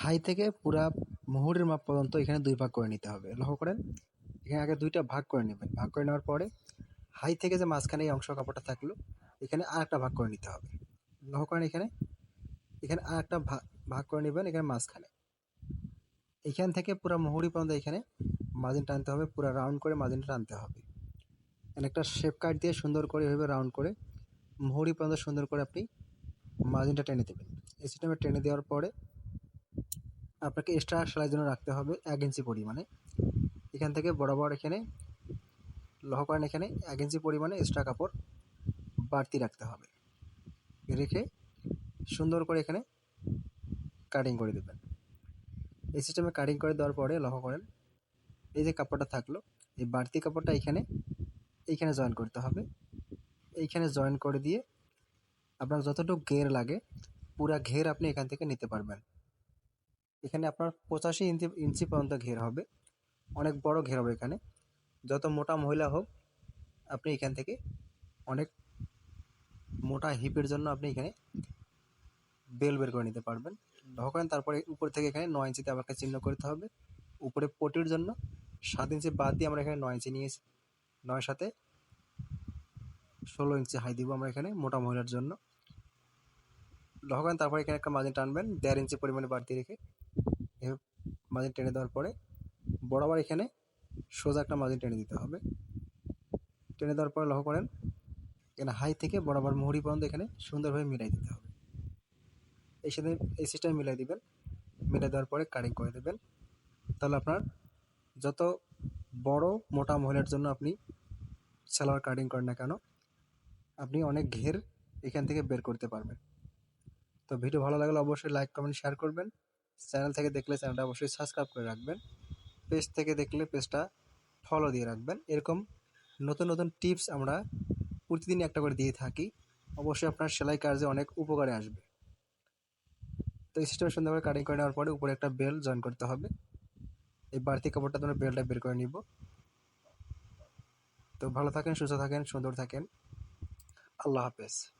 High থেকে পুরা মুহুরির মাপ পর্যন্ত এখানে দুই ভাগ করে নিতে হবে। লক্ষ্য করেন, এখানে আগে দুইটা ভাগ করে নেবেন। ভাগ করে নেওয়ার পরে হাই থেকে যে মাঝখানে এই অংশ কাপড়টা থাকল, এখানে আর একটা ভাগ করে নিতে হবে। লক্ষ্য করেন এখানে এখানে আর একটা ভাগ ভাগ করে নেবেন এখানে মাঝখানে। এখান থেকে পুরো মুহুরি পর্যন্ত এখানে মার্জিন টানতে হবে, পুরো রাউন্ড করে মার্জিনটা টানতে হবে। একটা শেপ কাট দিয়ে সুন্দর করে এভাবে রাউন্ড করে মুহুরি পর্যন্ত সুন্দর করে আপনি মার্জিনটা টেনে দেবেন। এই সিস্টেমে টেনে দেওয়ার পরে আপনাকে এক্সট্রা সেলাইয়ের জন্য রাখতে হবে এক ইঞ্চি পরিমাণে। এখান থেকে বরাবর এখানে লহ করেন এখানে এক ইঞ্চি পরিমাণে এক্সট্রা কাপড় বাড়তি রাখতে হবে। রেখে সুন্দর করে এখানে কাটিং করে দেবেন। এই সিস্টেমে কাটিং করে দেওয়ার পরে লহ করেন, এই যে কাপড়টা থাকল, এই বাড়তি কাপড়টা এখানে, এইখানে জয়েন করতে হবে। এইখানে জয়েন করে দিয়ে আপনার যতটুকু ঘের লাগে, পুরা ঘের আপনি এখান থেকে নিতে পারবেন। এখানে আপনার পঁচাশি ইঞ্চি ইঞ্চি পর্যন্ত ঘের হবে। অনেক বড় ঘের হবে এখানে। যত মোটা মহিলা হোক, আপনি এখান থেকে অনেক মোটা হিপের জন্য আপনি এখানে বেল বের করে নিতে পারবেন। ঢোকান তারপরে উপর থেকে এখানে নয় ইঞ্চিতে আমাকে চিহ্ন করতে হবে। উপরে পটির জন্য সাত ইঞ্চি বাদ দিয়ে আমরা এখানে নয় ইঞ্চি নিয়েছি। নয় সাথে ষোলো ইঞ্চি হাই দিব আমরা এখানে মোটা মহিলার জন্য। ঢোকান তারপরে এখানে একটা মাঝে টানবেন, দেড় ইঞ্চি পরিমাণে বাড়তি রেখে এভাবে মাঝে টেনে দেওয়ার পরে বরাবর এখানে সোজা একটা মাঝে টেনে দিতে হবে। টেনে দেওয়ার পরে লক্ষ্য করেন, এখানে হাই থেকে বরাবর মুহুরি পর্যন্ত এখানে সুন্দরভাবে মিলাই দিতে হবে। এই সাথে এই সিস্টেমে মিলাই দিবেন, মিলাই দেওয়ার পরে কাটিং করে দেবেন। তাহলে আপনার যত বড় মোটা মহিলার জন্য আপনি সালোয়ার কাটিং করেন না কেন, আপনি অনেক ঘের এখান থেকে বের করতে পারবেন। তো ভিডিও ভালো লাগলে অবশ্যই লাইক কমেন্ট শেয়ার করবেন। চ্যানেল থেকে দেখলে চ্যানেলটা অবশ্যই সাবস্ক্রাইব করে রাখবেন। পেজ থেকে দেখলে পেজটা ফলো দিয়ে রাখবেন। এরকম নতুন নতুন টিপস আমরা প্রতিদিন একটা করে দিয়ে থাকি। অবশ্যই আপনার সেলাই কাজে অনেক উপকারে আসবে। তো এই সিস্টেমে সুন্দরভাবে কাটিং করে নেওয়ার পরে উপরে একটা বেল জয়েন করতে হবে। এই বাড়তি কাপড়টা তোমরা বেলটা বের করে নিব। তো ভালো থাকেন, সুস্থ থাকেন, সুন্দর থাকেন। আল্লাহ হাফেজ।